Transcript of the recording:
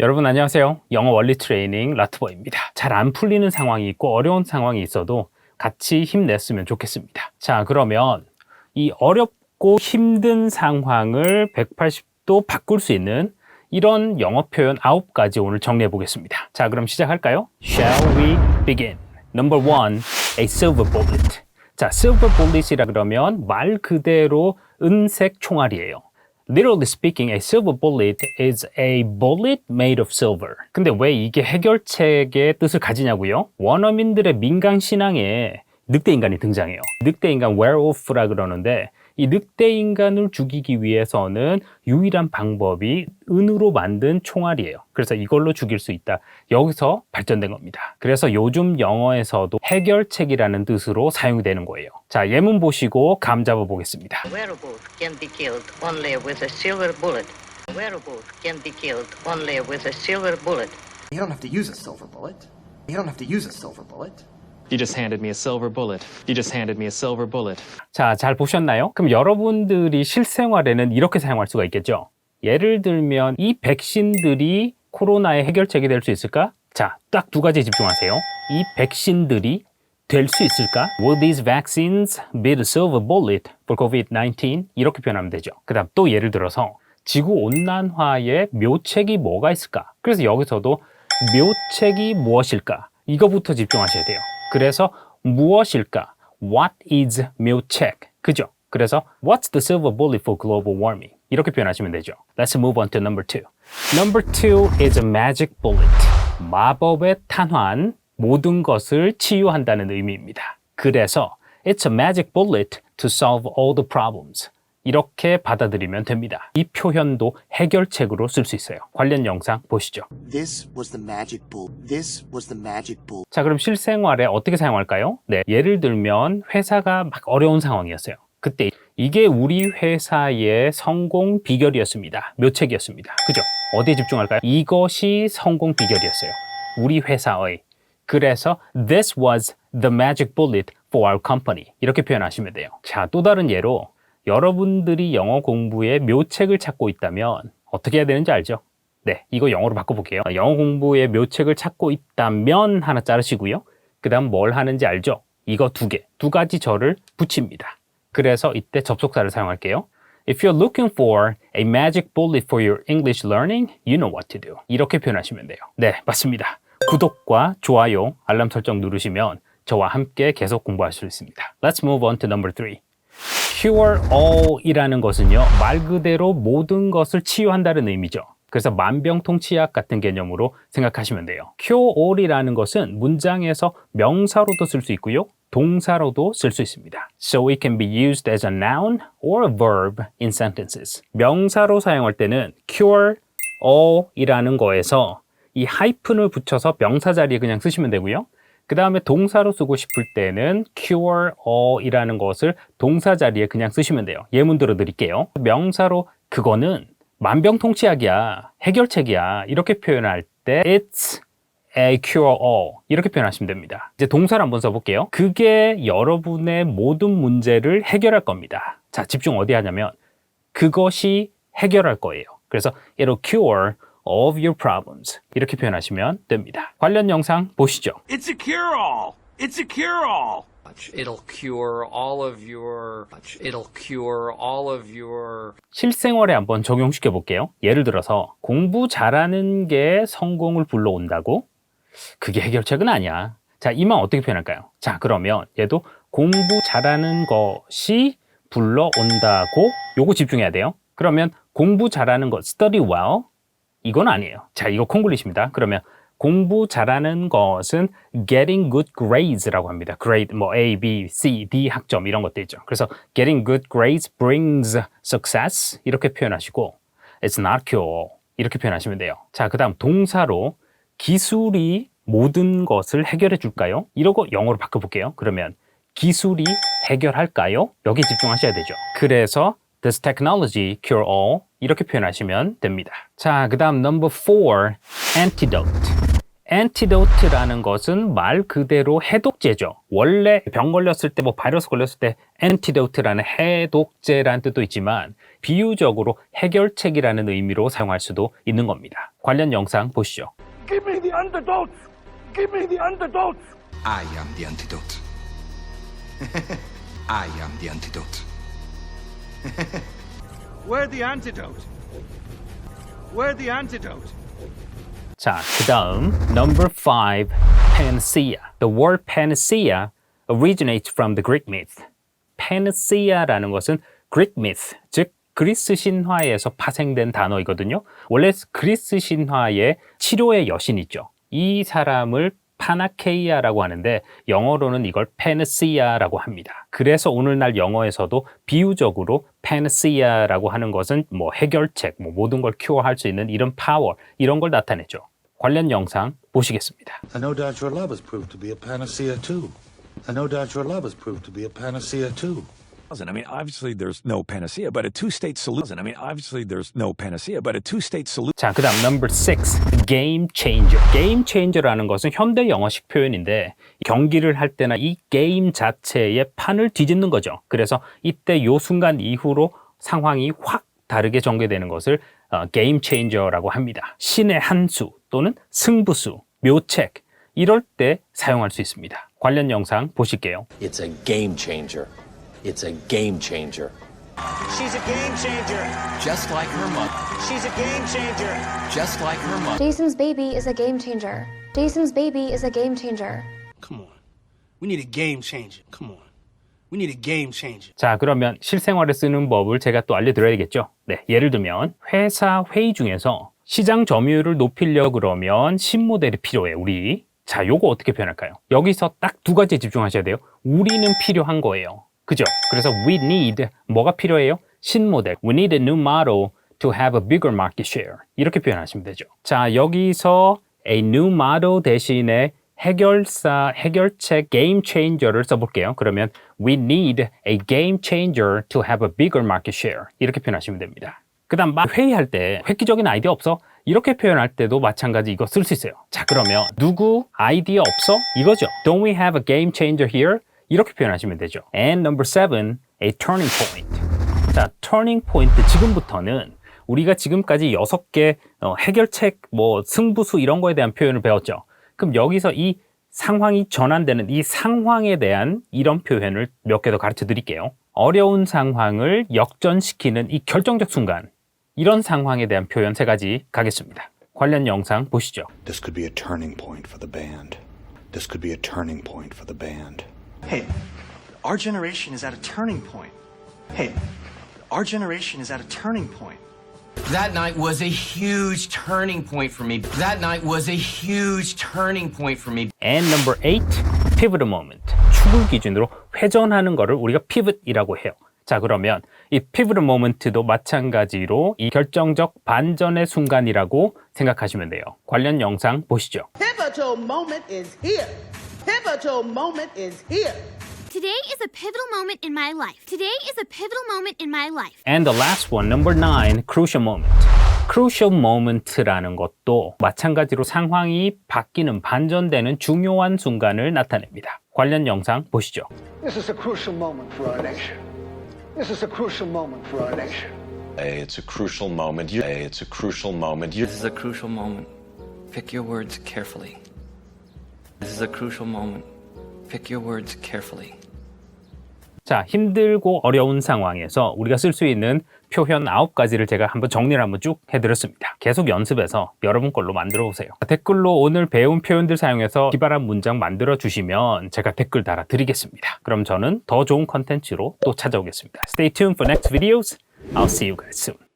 여러분 안녕하세요. 영어 원리 트레이닝 라트버입니다. 잘 안 풀리는 상황이 있고 어려운 상황이 있어도 같이 힘냈으면 좋겠습니다. 자, 그러면 이 어렵고 힘든 상황을 180도 바꿀 수 있는 이런 영어 표현 9가지 오늘 정리해 보겠습니다. 자, 그럼 시작할까요? Shall we begin? Number one, a silver bullet. 자, silver bullet이라 그러면 말 그대로 은색 총알이에요. Literally speaking, a silver bullet is a bullet made of silver. 근데 왜 이게 해결책의 뜻을 가지냐고요? 원어민들의 민간 신앙에 늑대 인간이 등장해요. 늑대 인간 werewolf라 그러는데 이 늑대 인간을 죽이기 위해서는 유일한 방법이 은으로 만든 총알이에요. 그래서 이걸로 죽일 수 있다. 여기서 발전된 겁니다. 그래서 요즘 영어에서도 해결책이라는 뜻으로 사용이 되는 거예요. 자, 예문 보시고 감 잡아 보겠습니다. Werewolf can be killed only with a silver bullet. Werewolf can be killed only with a silver bullet. You don't have to use a silver bullet. You don't have to use a silver bullet. You just handed me a silver bullet. You just handed me a silver bullet. 자, 잘 보셨나요? 그럼 여러분들이 실생활에는 이렇게 사용할 수가 있겠죠? 예를 들면 이 백신들이 코로나의 해결책이 될 수 있을까? 자, 딱 두 가지 집중하세요. 이 백신들이 될 수 있을까? Will these vaccines be the silver bullet for COVID-19? 이렇게 표현하면 되죠. 그 다음 또 예를 들어서 지구 온난화의 묘책이 뭐가 있을까? 그래서 여기서도 묘책이 무엇일까? 이거부터 집중하셔야 돼요. 그래서 무엇일까? What is 묘책? 그죠? 그래서 What's the silver bullet for global warming? 이렇게 표현하시면 되죠. Let's move on to number two. Number two is a magic bullet. 마법의 탄환, 모든 것을 치유한다는 의미입니다. 그래서 It's a magic bullet to solve all the problems. 이렇게 받아들이면 됩니다. 이 표현도 해결책으로 쓸 수 있어요. 관련 영상 보시죠. This was the magic bull. This was the magic bull. 자, 그럼 실생활에 어떻게 사용할까요? 네, 예를 들면 회사가 막 어려운 상황이었어요. 그때 이게 우리 회사의 성공 비결이었습니다. 묘책이었습니다. 그죠? 어디에 집중할까요? 이것이 성공 비결이었어요. 우리 회사의. 그래서 this was the magic bullet for our company. 이렇게 표현하시면 돼요. 자, 또 다른 예로 여러분들이 영어 공부에 묘책을 찾고 있다면 어떻게 해야 되는지 알죠? 네, 이거 영어로 바꿔볼게요. 영어 공부에 묘책을 찾고 있다면 하나 자르시고요. 그 다음 뭘 하는지 알죠? 이거 두 개, 두 가지 절을 붙입니다. 그래서 이때 접속사를 사용할게요. If you're looking for a magic bullet for your English learning, you know what to do. 이렇게 표현하시면 돼요. 네, 맞습니다. 구독과 좋아요, 알람 설정 누르시면 저와 함께 계속 공부할 수 있습니다. Let's move on to number three. Cure all이라는 것은요, 말 그대로 모든 것을 치유한다는 의미죠. 그래서 만병통치약 같은 개념으로 생각하시면 돼요. cure all이라는 것은 문장에서 명사로도 쓸 수 있고요. 동사로도 쓸 수 있습니다. So it can be used as a noun or a verb in sentences. 명사로 사용할 때는 cure all이라는 거에서 이 하이픈을 붙여서 명사 자리에 그냥 쓰시면 되고요. 그 다음에 동사로 쓰고 싶을 때는 cure all이라는 것을 동사 자리에 그냥 쓰시면 돼요. 예문 들어 드릴게요. 명사로 그거는 만병통치약이야, 해결책이야 이렇게 표현할 때 it's a cure all 이렇게 표현하시면 됩니다. 이제 동사를 한번 써볼게요. 그게 여러분의 모든 문제를 해결할 겁니다. 자, 집중 어디 하냐면 그것이 해결할 거예요. 그래서 it'll cure of your problems 이렇게 표현하시면 됩니다. 관련 영상 보시죠. It's a cure-all. It's a cure-all. It'll cure all of your. It'll cure all of your. 실생활에 한번 적용시켜 볼게요. 예를 들어서 공부 잘하는 게 성공을 불러온다고? 그게 해결책은 아니야. 자, 이말 어떻게 표현할까요? 자, 그러면 얘도 공부 잘하는 것이 불러온다고 요거 집중해야 돼요. 그러면 공부 잘하는 것, study well, 이건 아니에요. 자, 이거 콩글리시입니다. 그러면 공부 잘하는 것은 getting good grades라고 합니다. grade 뭐 A, B, C, D 학점 이런 것도 있죠. 그래서 getting good grades brings success 이렇게 표현하시고 it's not cure 이렇게 표현하시면 돼요. 자, 그다음 동사로 기술이 모든 것을 해결해 줄까요? 이러고 영어로 바꿔 볼게요. 그러면 기술이 해결할까요? 여기 집중하셔야 되죠. 그래서 Does technology cure all? 이렇게 표현하시면 됩니다. 자, 그 다음 number four, antidote. antidote라는 것은 말 그대로 해독제죠. 원래 병 걸렸을 때 뭐 바이러스 걸렸을 때 antidote라는 해독제라는 뜻도 있지만 비유적으로 해결책이라는 의미로 사용할 수도 있는 겁니다. 관련 영상 보시죠. Give me the antidote! Give me the antidote! I am the antidote. I am the antidote. Where the antidote? Where the antidote? 자, 그 다음 number five, panacea. The word panacea originates from the Greek myth. panacea라는 것은 Greek myth, 즉 그리스 신화에서 파생된 단어이거든요. 원래 그리스 신화에 치료의 여신 있죠. 이 사람을 파나케이아라고 하는데 영어로는 이걸 페네시아라고 합니다. 그래서 오늘날 영어에서도 비유적으로 페네시아라고 하는 것은 뭐 해결책, 뭐 모든 걸 큐어할 수 있는 이런 파워, 이런 걸 나타내죠. 관련 영상 보시겠습니다. And no doubt your love has proved to be a panacea too. And no doubt your love has proved to be a panacea too. I mean, obviously there's no panacea, but a two-state solution. I mean, obviously there's no panacea, but a two-state solution. 자, 그 다음 number six, game changer. game changer라는 것은 현대 영어식 표현인데 경기를 할 때나 이 게임 자체의 판을 뒤집는 거죠. 그래서 이때 요 순간 이후로 상황이 확 다르게 전개되는 것을 어, game changer라고 합니다. 신의 한수 또는 승부수, 묘책 이럴 때 사용할 수 있습니다. 관련 영상 보실게요. It's a game changer. It's a game changer. She's a game changer. Just like her mother. She's a game changer. Just like her mother. Jason's baby is a game changer. Jason's baby is a game changer. Come on. We need a game changer. Come on. We need a game changer. 자, 그러면 실생활에 쓰는 법을 제가 또 알려드려야겠죠. 네, 예를 들면 회사 회의 중에서 시장 점유율을 높이려 그러면 신모델이 필요해, 우리. 자, 요거 어떻게 표현할까요? 여기서 딱 두 가지에 집중하셔야 돼요. 우리는 필요한 거예요. 그죠? 그래서 we need, 뭐가 필요해요? 신모델. We need a new model to have a bigger market share. 이렇게 표현하시면 되죠. 자, 여기서 a new model 대신에 해결사, 해결책 game changer를 써볼게요. 그러면 we need a game changer to have a bigger market share. 이렇게 표현하시면 됩니다. 그 다음 회의할 때 획기적인 아이디어 없어? 이렇게 표현할 때도 마찬가지 이거 쓸 수 있어요. 자, 그러면 누구 아이디어 없어? 이거죠. Don't we have a game changer here? 이렇게 표현하시면 되죠. And number seven, a turning point. 자, turning point 지금부터는 우리가 지금까지 여섯 개 어, 해결책, 뭐 승부수 이런 거에 대한 표현을 배웠죠. 그럼 여기서 이 상황이 전환되는 이 상황에 대한 이런 표현을 몇 개 더 가르쳐 드릴게요. 어려운 상황을 역전시키는 이 결정적 순간. 이런 상황에 대한 표현 세 가지 가겠습니다. 관련 영상 보시죠. This could be a turning point for the band. This could be a turning point for the band. Hey, our generation is at a turning point. Hey, our generation is at a turning point. That night was a huge turning point for me. That night was a huge turning point for me. And number eight, pivot moment. 축을 기준으로 회전하는 거를 우리가 pivot이라고 해요. 자, 그러면 이 pivot moment도 마찬가지로 이 결정적 반전의 순간이라고 생각하시면 돼요. 관련 영상 보시죠. Pivotal moment is here. Pivotal moment is here. Today is a pivotal moment in my life. Today is a pivotal moment in my life. And the last one, number nine, crucial moment. crucial moment라는 것도 마찬가지로 상황이 바뀌는 반전되는 중요한 순간을 나타냅니다. 관련 영상 보시죠. This is a crucial moment for our nation. This is a crucial moment for our nation. Hey, it's a crucial moment. You, hey, it's a crucial moment. You, This is a crucial moment. Pick your words carefully. This is a crucial moment. Pick your words carefully. 자, 힘들고 어려운 상황에서 우리가 쓸 수 있는 표현 아홉 가지를 제가 한번 정리를 한번 쭉 해드렸습니다. 계속 연습해서 여러분 걸로 만들어 보세요. 댓글로 오늘 배운 표현들 사용해서 기발한 문장 만들어 주시면 제가 댓글 달아 드리겠습니다. 그럼 저는 더 좋은 컨텐츠로 또 찾아오겠습니다. Stay tuned for next videos. I'll see you guys soon.